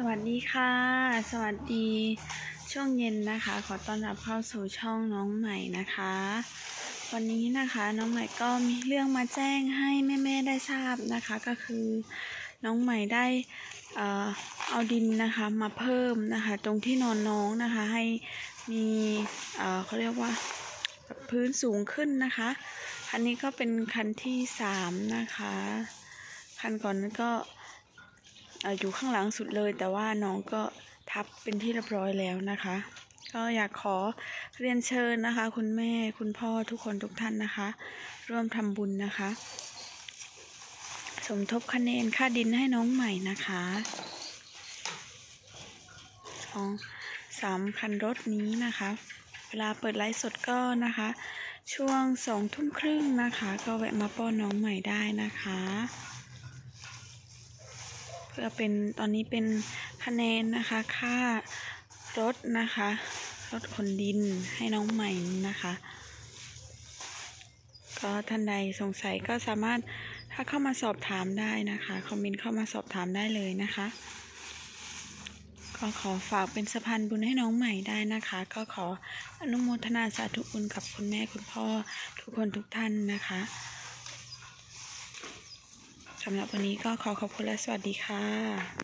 สวัสดีค่ะ สวัสดีช่วงเย็นนะคะ ขอต้อนรับเข้าสู่ช่องน้องใหม่นะคะ วันนี้นะคะน้องใหม่ก็มีเรื่องมาแจ้งให้แม่ๆได้ทราบนะคะ ก็คือน้องใหม่ได้เอาดินนะคะมาเพิ่มนะคะ ตรงที่นอนน้องนะคะ ให้มีเขาเรียกว่าพื้นสูงขึ้นนะคะ คันนี้ก็เป็นคันที่สามนะคะ คันก่อนนั้นก็ อยู่ข้างหลังสุดเลย แต่ว่าน้องก็ทับเป็นที่เรียบร้อยแล้วนะคะ ก็อยากขอเรียนเชิญนะคะ คุณแม่คุณพ่อทุกคนทุกท่านนะคะ ร่วมทำบุญนะคะ สมทบคะแนนค่าดินให้น้องใหม่นะคะสองสามคันรถนี้นะคะ เวลาเปิดไลฟ์สดก็นะคะ ช่วงสองทุ่มครึ่งนะคะ ก็แวะมาป้อนน้องใหม่ได้นะคะ เพื่อเป็นตอนนี้เป็นคะแนนนะคะค่ารถนะคะรถขนดินให้น้องใหม่นะคะ ก็ท่านใดสงสัยก็สามารถถ้าเข้ามาสอบถามได้นะคะคอมเมนต์เข้ามาสอบถามได้เลยนะคะก็ขอฝากเป็นสะพานบุญให้น้องใหม่ได้นะคะ ก็ขออนุโมทนาสาธุบุญกับคุณแม่คุณพ่อทุกคนทุกท่านนะคะ สำหรับวันนี้ก็ขอขอบคุณและสวัสดีค่ะ